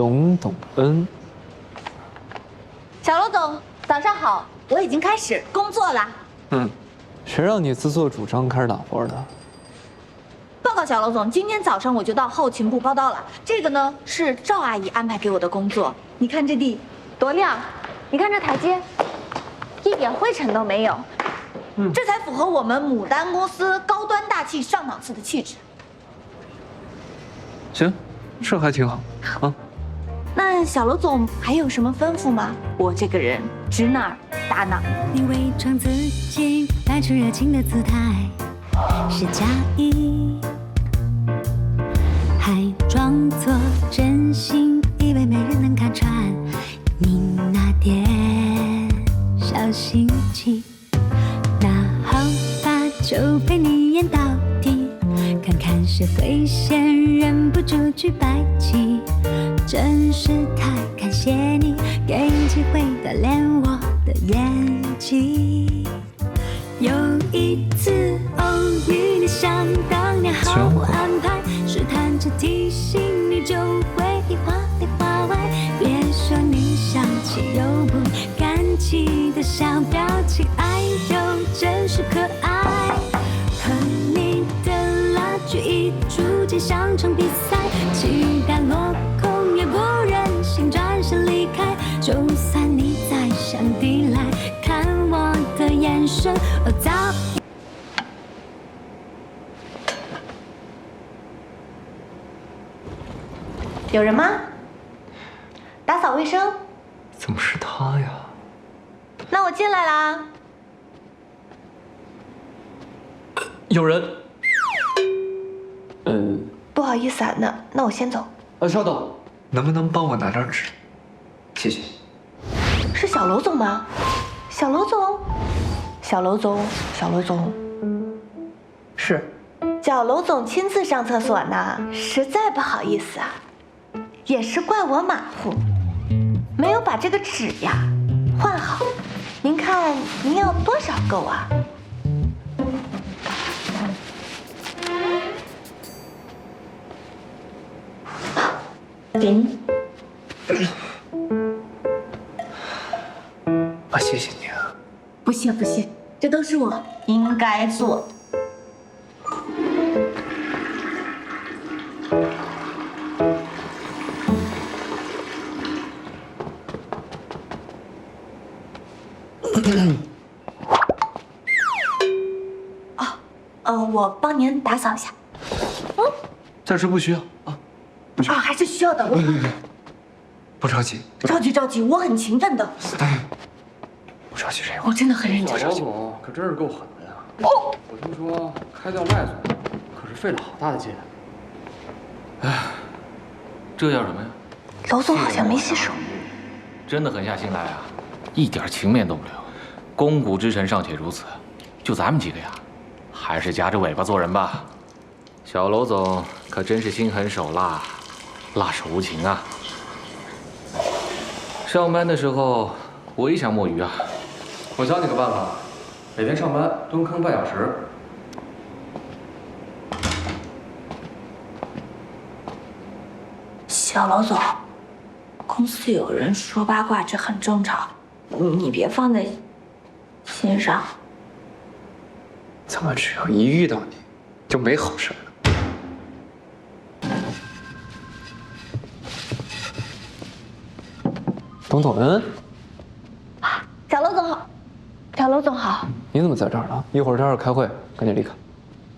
董董恩，小罗总，早上好，我已经开始工作了。嗯，谁让你自作主张开始打活的？报告小罗总，今天早上我就到后勤部报道了。这个呢是赵阿姨安排给我的工作。你看这地多亮，你看这台阶，一点灰尘都没有。嗯，这才符合我们牡丹公司高端大气上档次的气质。行，这还挺好啊。那小罗总还有什么吩咐吗？我这个人指哪儿打哪儿。你伪装自己，摆出热情的姿态，是假意，还装作真心，以为没人能看穿你那点小心机。那好吧，就陪你演到底，看看谁会先忍不住去摆起。真是太感谢你，给机会锻炼我的演技。有一次偶遇你，想当年毫无安排，试探着提醒你，就会话里话外。别说你想起又不敢起的小表情，哎呦，真是可爱。场比赛，期待落空也不忍心转身离开。就算你再向地来看我的眼神，我早。有人吗？打扫卫生。怎么是他呀？那我进来啦。有人。嗯。不好意思啊，那那我先走。呃，稍等，能不能帮我拿张纸？谢谢。是小楼总吗？小楼总，小楼总，小楼总。是。小楼总亲自上厕所呢，实在不好意思啊。也是怪我马虎，没有把这个纸呀换好。您看您要多少够啊？给你。啊，谢谢你啊。不谢不谢，这都是我应该做的。哦，呃，我帮您打扫一下。嗯，暂时不需要啊，啊，还是需要的。我不着急，着急着急，我很勤奋的。哎不着急，谁？我真的很认真。老总可真是够狠的呀！哦，我听说开掉赖总，可是费了好大的劲。哎，这叫什么呀？老总好像没洗手。真的狠下心来啊，一点情面都不留。肱骨之臣尚且如此，就咱们几个呀，还是夹着尾巴做人吧。小楼总可真是心狠手辣，辣手无情啊！上班的时候我也想摸鱼啊。我教你个办法，每天上班蹲坑半小时。小老总，公司有人说八卦，这很正常，你别放在心上。怎么只要一遇到你，就没好事呢？董董恩，小楼总好，小楼总好。你怎么在这儿呢？一会儿待会儿开会，赶紧离开。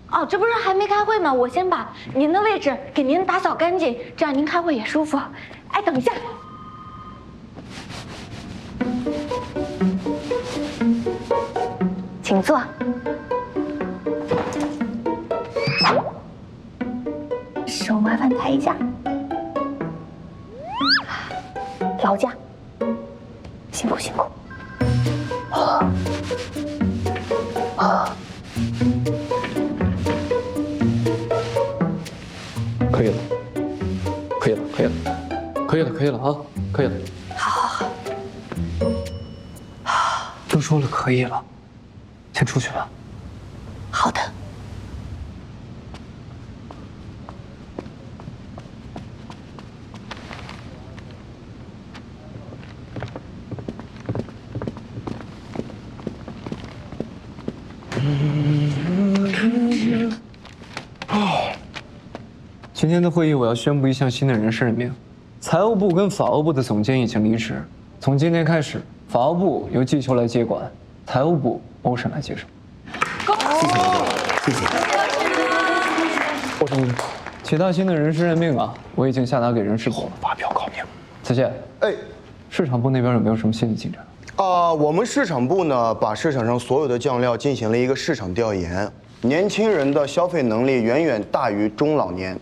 哦，这不是还没开会吗？我先把您的位置给您打扫干净，这样您开会也舒服。哎，等一下，请坐。手麻烦抬一下，劳驾，辛苦辛苦。啊啊。可以了，可以了，可以了，可以了，可以了啊，可以了。好，好，好。都说了可以了，先出去吧。好的。今天的会议我要宣布一项新的人事任命，财务部跟法务部的总监已经离职，从今天开始，法务部由季秋来接管，财务部欧审来接手。谢谢。谢谢欧审，其他新的人事任命啊，我已经下达给人事部了。发票告命。子健，哎，市场部那边有没有什么新的进展？啊、我们市场部呢，把市场上所有的酱料进行了一个市场调研，年轻人的消费能力远远大于中老年。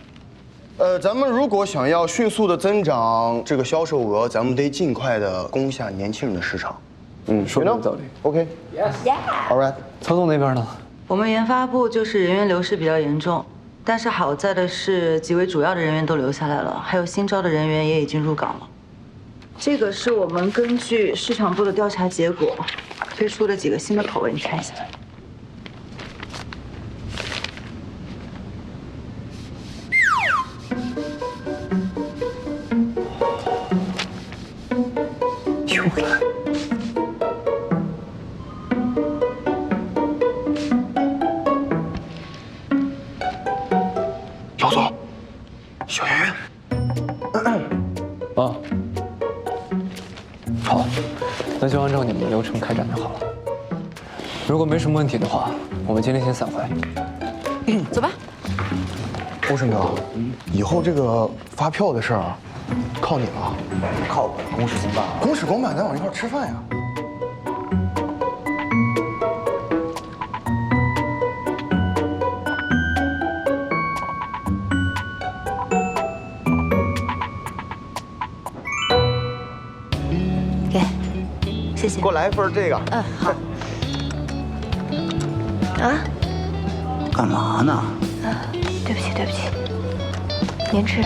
呃，咱们如果想要迅速的增长这个销售额，咱们得尽快的攻下年轻人的市场。嗯，说的有道理。ok yes all right。曹总那边呢？我们研发部就是人员流失比较严重，但是好在的是几位主要的人员都留下来了，还有新招的人员也已经入岗了。这个是我们根据市场部的调查结果推出的几个新的口味，你看一下。好，那就按照你们的流程开展就好了。如果没什么问题的话，我们今天先散会。走吧。欧审哥，以后这个发票的事儿靠你了。靠我，公事公办。公事公办，咱往一块儿吃饭呀。来一份这个。嗯，好。啊，干嘛呢？啊对不起，对不起，您吃。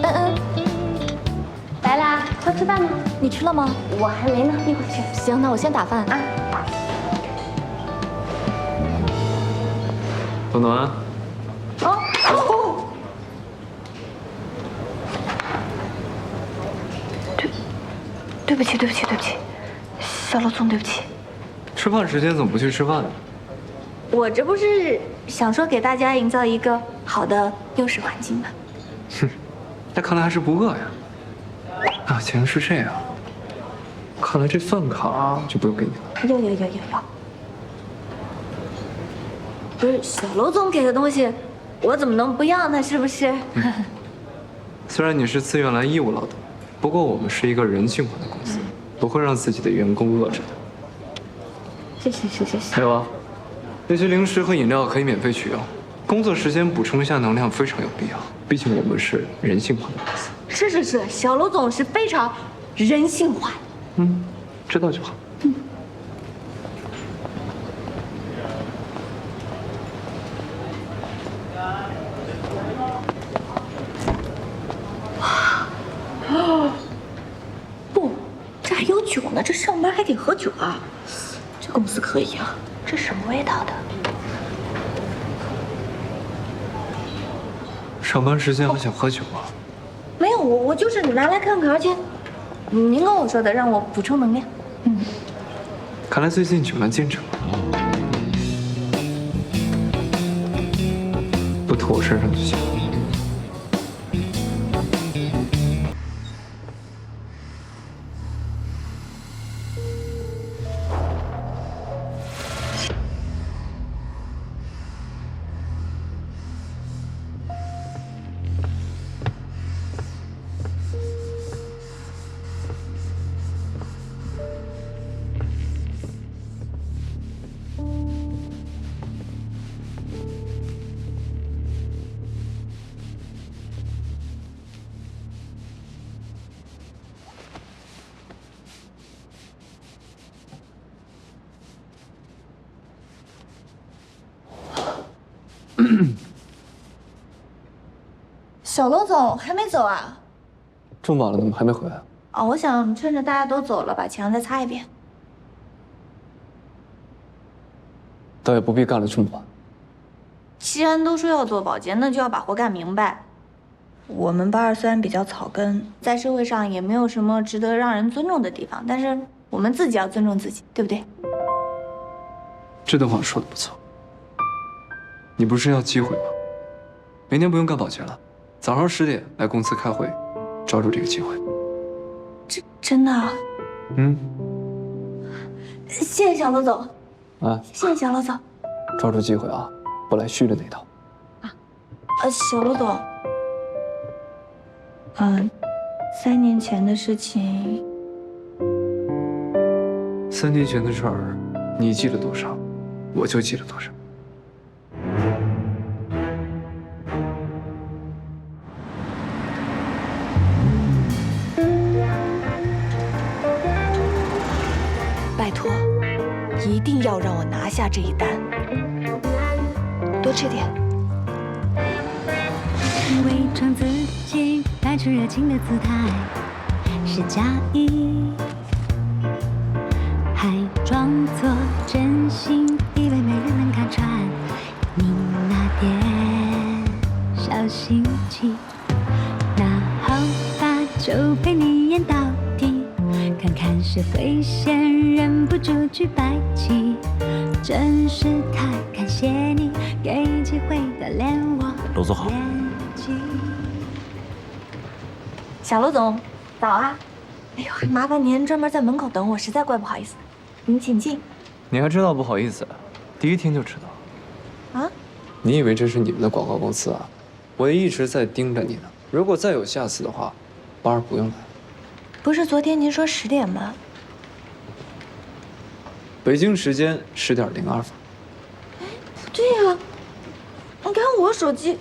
嗯嗯，来啦，快吃饭吧。你吃了吗？我还没呢，一会儿去。行，那我先打饭啊。暖暖，哦哦。对，对不起，对不起，对不起，小罗总，对不起。吃饭时间怎么不去吃饭呢？我这不是想说给大家营造一个好的用食环境吗？哼 那看来还是不饿呀。啊，竟然是这样。看来这饭卡就不用给你了。有有有有有。不是小楼总给的东西，我怎么能不要呢？是不是？虽然你是自愿来义务劳动，不过我们是一个人性化的公司，不会让自己的员工饿着的。谢谢谢谢谢还。有啊，那些零食和饮料可以免费取用，工作时间补充一下能量非常有必要。毕竟我们是人性化的公司。是是是，小楼总是非常人性化。嗯，知道就好。不，这还有酒呢，这上班还得喝酒啊。这公司可以啊，这什么味道的？上班时间还想喝酒啊？没有，我我就是拿来看看，而且您跟我说的，让我补充能量。嗯看来最近酒量进展了。不吐我身上就行。小龙总还没走啊？这么晚了，怎么还没回来？哦，我想趁着大家都走了，把墙再擦一遍。倒也不必干了这么晚。既然都说要做保洁，那就要把活干明白。我们八二虽然比较草根，在社会上也没有什么值得让人尊重的地方，但是我们自己要尊重自己，对不对？这段话说的不错。你不是要机会吗？明天不用干保洁了，早上十点来公司开会，抓住这个机会。真真的啊？嗯，谢谢小罗总，啊，谢谢小罗总。抓住机会啊，不来虚的那套。呃，小罗总，嗯、三年前的事情，三年前的事儿，你记了多少，我就记了多少。一定要让我拿下这一单，多吃点。伪装自己，摆出热情的姿态，是假意，还装作真心，以为没人能看穿你那点小心机。那好吧，就陪你，看看谁会先忍不住去摆起。真是太感谢你给机会的连我罗总好。小罗总，早啊！哎呦，麻烦您专门在门口等我，实在怪不好意思。您请进。你还知道不好意思？第一天就知道。啊？你以为这是你们的广告公司啊？我一直在盯着你呢。如果再有下次的话，八儿不用来。不是昨天您说十点吗？北京时间十点零二分。不对呀、你看我手机，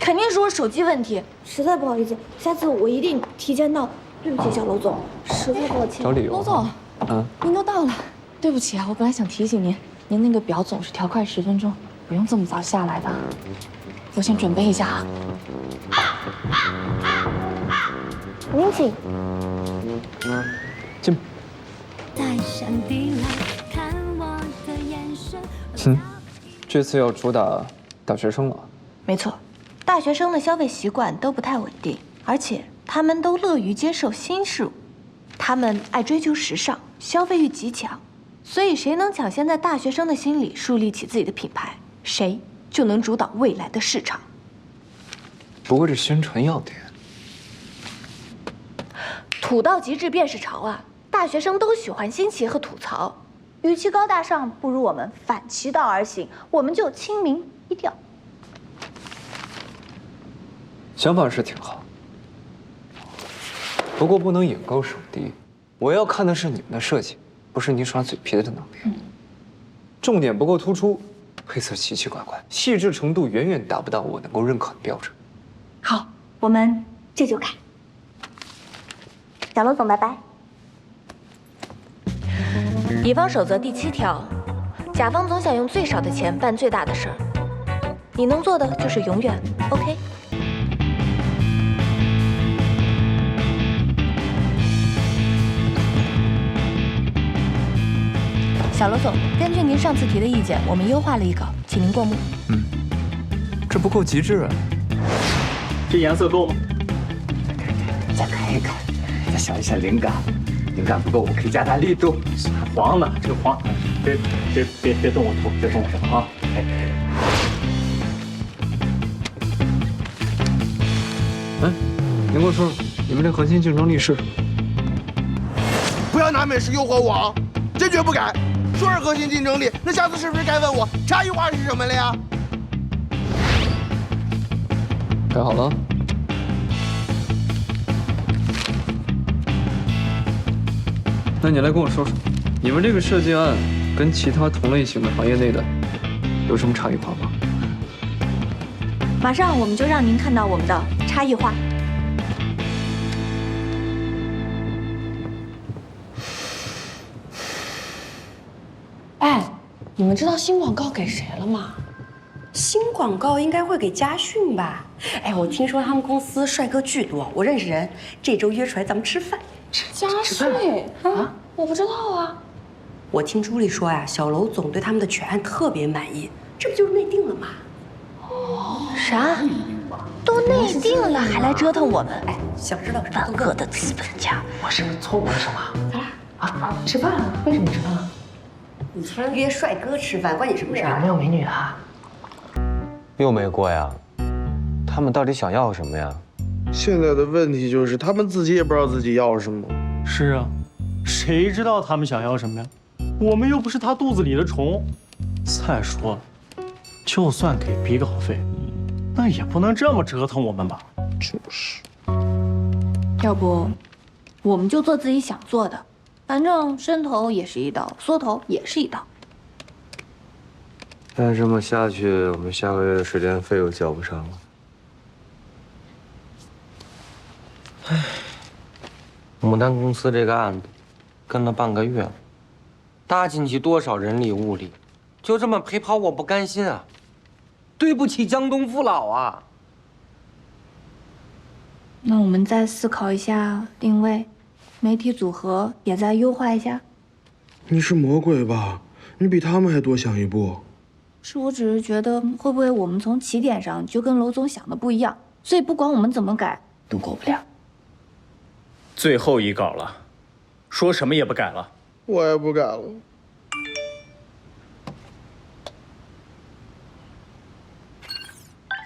肯定是我手机问题，实在不好意思，下次我一定提前到。对不起，小楼总，实在抱歉。找理由。罗总，嗯，您都到了，对不起啊，我本来想提醒您，您那个表总是调快十分钟，不用这么早下来的。我先准备一下啊。您请。嗯，这次要主打大学生了。没错，大学生的消费习惯都不太稳定，而且他们都乐于接受新事物，他们爱追求时尚，消费欲极强，所以谁能抢先在大学生的心里树立起自己的品牌，谁就能主导未来的市场。不过这宣传要点，土到极致便是潮啊！大学生都喜欢新奇和吐槽，与其高大上，不如我们反其道而行，我们就亲民低调。想法是挺好，不过不能眼高手低。我要看的是你们的设计，不是你耍嘴皮子的能力。重点不够突出，配色奇奇怪怪，细致程度远远达不到我能够认可的标准。好，我们这就改。小罗总，拜拜。乙方守则第七条，甲方总想用最少的钱办最大的事儿。你能做的就是永远 OK。小罗总，根据您上次提的意见，我们优化了一稿，请您过目。嗯这不够极致啊！这颜色够吗？再看一看，再想一下灵感，灵感不够，我可以加大力度。黄呢，这个黄，别别别别动我头，别动我头啊！哎，哎，你给我说说，你们这核心竞争力是什么？不要拿美食诱惑我啊！坚决不改。说是核心竞争力，那下次是不是该问我差异化是什么了呀？改好了。那你来跟我说说，你们这个设计案跟其他同类型的行业内的有什么差异化吗？马上我们就让您看到我们的差异化。哎，你们知道新广告给谁了吗？新广告应该会给家训吧？哎，我听说他们公司帅哥巨多，我认识人，这周约出来咱们吃饭。嘉讯啊，我不知道啊。我听朱莉说呀，小楼总对他们的全案特别满意，这不就是内定了吗？哦啥？都内定了，还来折腾我们？哎，想知道什么万恶的资本家！我是不是错过了什么？啊？吃饭了？为什么吃饭了？你突然约帅哥吃饭，关你什么事儿？没有美女啊？又没过呀？他们到底想要什么呀？现在的问题就是他们自己也不知道自己要什么。是啊，谁知道他们想要什么呀？我们又不是他肚子里的虫。再说了，就算给笔稿费，那也不能这么折腾我们吧？就是，要不，我们就做自己想做的，反正伸头也是一刀，缩头也是一刀。再这么下去，我们下个月的水电费又交不上了。牡丹公司这个案子跟了半个月了，搭进去多少人力物力，就这么陪跑，我不甘心啊！对不起江东父老啊！那我们再思考一下定位，媒体组合也再优化一下。你是魔鬼吧？你比他们还多想一步。是我只是觉得，会不会我们从起点上就跟楼总想的不一样，所以不管我们怎么改，都过不了。最后一稿了，说什么也不改了。我也不改了。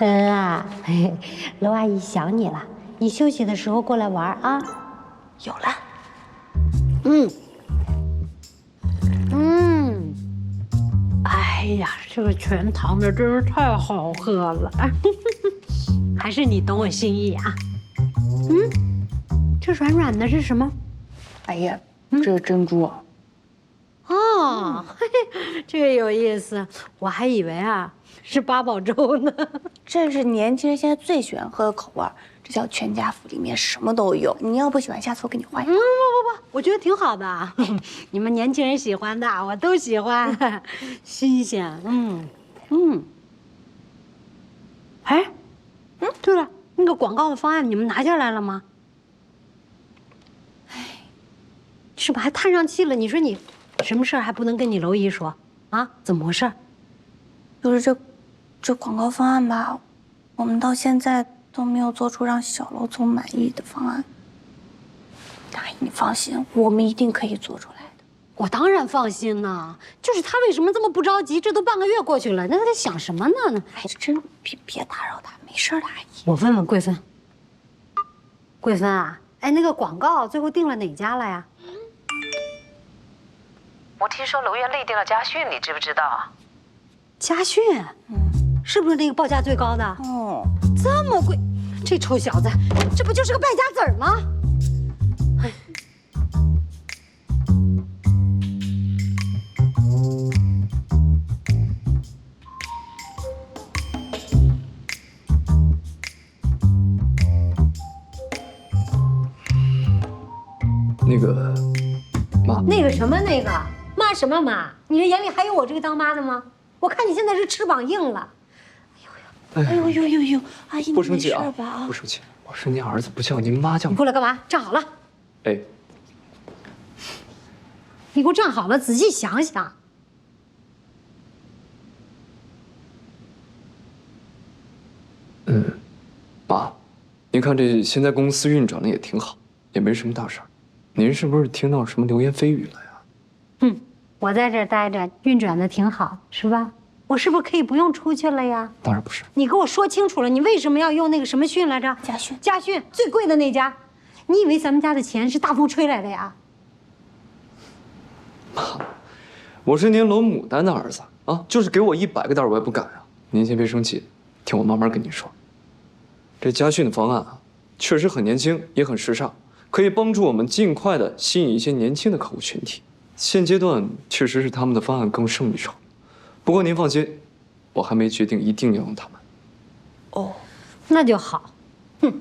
恩啊，嘿嘿娄阿姨想你了，你休息的时候过来玩啊。有了，嗯，嗯，哎呀，这个全糖的真是太好喝了，还是你懂我心意啊。嗯，这软软的是什么？哎呀，这是珍珠啊。哦，嘿嘿，这个有意思，我还以为啊是八宝粥呢。这是年轻人现在最喜欢喝的口味儿，这叫全家福，里面什么都有。你要不喜欢，下次我给你换一个。嗯，不不不，我觉得挺好的。你们年轻人喜欢的，我都喜欢，新鲜。嗯嗯。哎，嗯，对了，那个广告的方案你们拿下来了吗？哎，是不是还叹上气了？你说你什么事儿还不能跟你娄姨说啊？怎么回事？就是这，这广告方案吧，我们到现在都没有做出让小楼总满意的方案。大姨，你放心，我们一定可以做出来的。我当然放心呢，就是他为什么这么不着急？这都半个月过去了，那他在想什么呢？哎，真别别打扰他，没事的，阿姨。我问问桂芬。桂芬啊，哎，那个广告最后定了哪家了呀？我听说楼院内定了家训，你知不知道？家训，嗯，是不是那个报价最高的？哦，这么贵，这臭小子，这不就是个败家子儿吗？哎，那个，妈，那个什么那个妈什么妈？你这眼里还有我这个当妈的吗？我看你现在是翅膀硬了。哎呦呦呦呦呦，阿姨，不你没事生气？啊不，生气，我是您儿子，不叫您妈叫你。过来干嘛？站好了，哎，你给我站好了，仔细想想。嗯妈，您看这现在公司运转的也挺好，也没什么大事儿。您是不是听到什么流言蜚语了呀？哼，我在这儿待着，运转的挺好，是吧？我是不是可以不用出去了呀？当然不是，你给我说清楚了，你为什么要用那个什么训来着？家训家训最贵的那家，你以为咱们家的钱是大风吹来的呀？妈我是您老牡丹的儿子啊，就是给我一百个蛋儿我也不敢啊。您先别生气，听我慢慢跟您说。这家训的方案啊，确实很年轻，也很时尚，可以帮助我们尽快的吸引一些年轻的客户群体。现阶段确实是他们的方案更胜一筹，不过您放心，我还没决定一定要用他们。哦，那就好。哼，